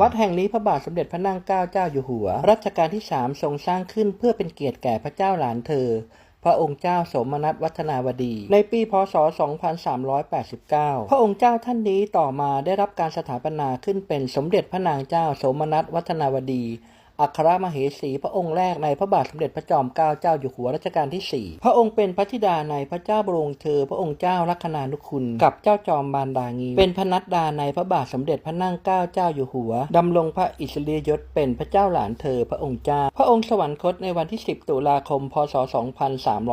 วัดแห่งนี้พระบาทสมเด็จพระนางเกล้าเจ้าอยู่หัว รัชกาลที่3ทรงสร้างขึ้นเพื่อเป็นเกียรติแก่พระเจ้าหลานเธอ พระองค์เจ้าสมนัตวัฒนาวดี ในปีพศ 2389 พระองค์เจ้าท่านนี้ต่อมาได้รับการสถาปนาขึ้นเป็นสมเด็จพระนางเจ้าสมนัตวัฒนาวดี อัครมเหสีพระองค์แรกในพระบาทสมเด็จพระจอมเกล้าเจ้าอยู่หัวรัชกาลที่ 4 พระองค์เป็นพระธิดาในพระเจ้าบรมเธอ พระองค์เจ้าลัคนานุคุณ กับเจ้าจอมบานดางี เป็นพระนัดดาในพระบาทสมเด็จพระนั่งเกล้าเจ้าอยู่หัว ดำรงพระอิสริยยศเป็นพระเจ้าหลานเธอ พระองค์เจ้า พระองค์สวรรคตในวันที่ 10 ตุลาคม พศ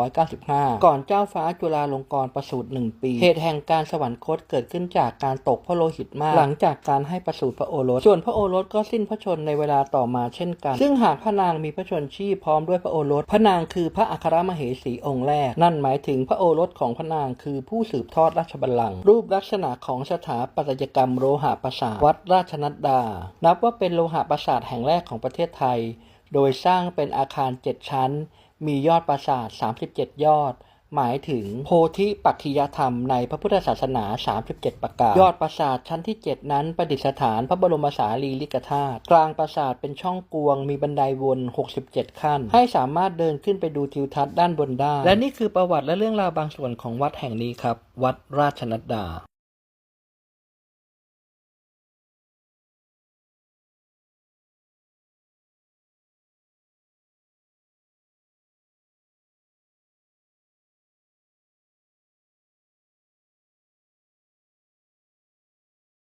2395 ก่อนเจ้าฟ้าจุฬาลงกรณ์ประสูติหนึ่งปี เหตุแห่งการสวรรคตเกิดขึ้นจากการตกพระโลหิตมาก หลังจากการให้ประสูติพระโอรส ส่วนพระโอรสก็สิ้นพระชนในเวลาต่อมาเช่นกัน ซึ่งหากพระนางมีพระชนชีพพร้อมด้วยพระโอรส พระนางคือพระอัครมเหสีองค์แรก นั่นหมายถึงพระโอรสของพระนางคือผู้สืบทอดราชบัลลังก์รูปลักษณะของสถาปัตยกรรมโลหะปราสาทวัดราชนัดดา นับว่าเป็นโลหะปราสาทแห่งแรกของประเทศไทย โดยสร้างเป็นอาคาร 7 ชั้น มียอดปราสาท 37 ยอด หมายถึงโพธิปัจจยธรรมในพระพุทธศาสนา 37 ประการยอดปราสาทชั้นที่ 7 นั้นประดิษฐานพระบรมสารีริกธาตุกลางปราสาทเป็นช่องกวง มีบันไดวน 67 ขั้น ให้สามารถเดินขึ้นไปดูทิวทัศน์ด้านบนได้ และนี่คือประวัติและเรื่องราวบางส่วนของวัดแห่งนี้ครับ วัดราชนัดดา